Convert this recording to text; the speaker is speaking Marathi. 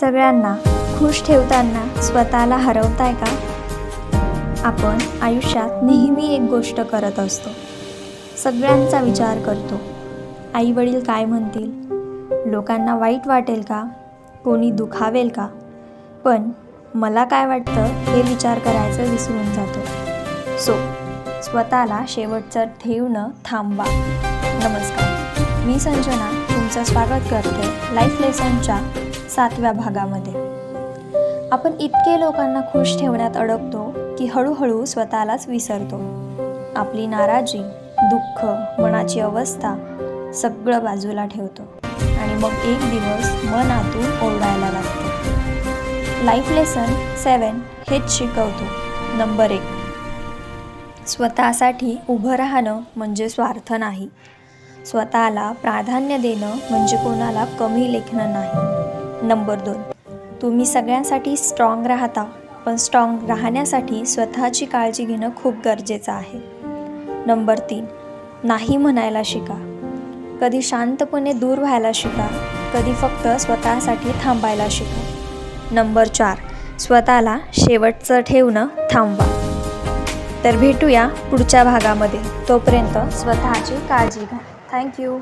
सगळ्यांना खुश ठेवताना स्वतःला हरवताय का? आपण आयुष्यात नेहमी एक गोष्ट करत असतो. सगळ्यांचा विचार करतो. आई वडील काय म्हणतील? लोकांना वाईट वाटेल का? कोणी दुखावेल का? पण मला काय वाटतं हे विचार करायचं विसरून जातो. सो स्वतःला शेवटचं ठेवणं थांबवा. नमस्कार. मी संजना तुमचं स्वागत करते लाईफ लेसनच्या सातव्या भागामध्ये. आपण इतके लोकांना खुश ठेवण्यात अडकतो की हळूहळू स्वतःलाच विसरतो. आपली नाराजी दुःख मनाची अवस्था सगळं बाजूला ठेवतो. आणि मग एक दिवस मन आतून ओरडायला लागतो. लाईफ लेसन सेवन हेच शिकवतो. नंबर एक. स्वतःसाठी उभं राहणं म्हणजे स्वार्थ नाही. स्वतःला प्राधान्य देणं म्हणजे कोणाला कमी लेखणं नाही. नंबर दोन. तुम्ही सगळ्यांसाठी स्ट्रॉंग राहता पण स्ट्रॉंग राहण्यासाठी स्वतःची काळजी घेणं खूप गरजेचं आहे. नंबर तीन. नाही म्हणायला शिका. कधी शांतपणे दूर व्हायला शिका. कधी फक्त स्वतःसाठी थांबायला शिका. नंबर चार. स्वतःला शेवटचं ठेवणं थांबवा. तर भेटूया पुढच्या भागामध्ये. तोपर्यंत स्वतःची काळजी घ्या. थँक्यू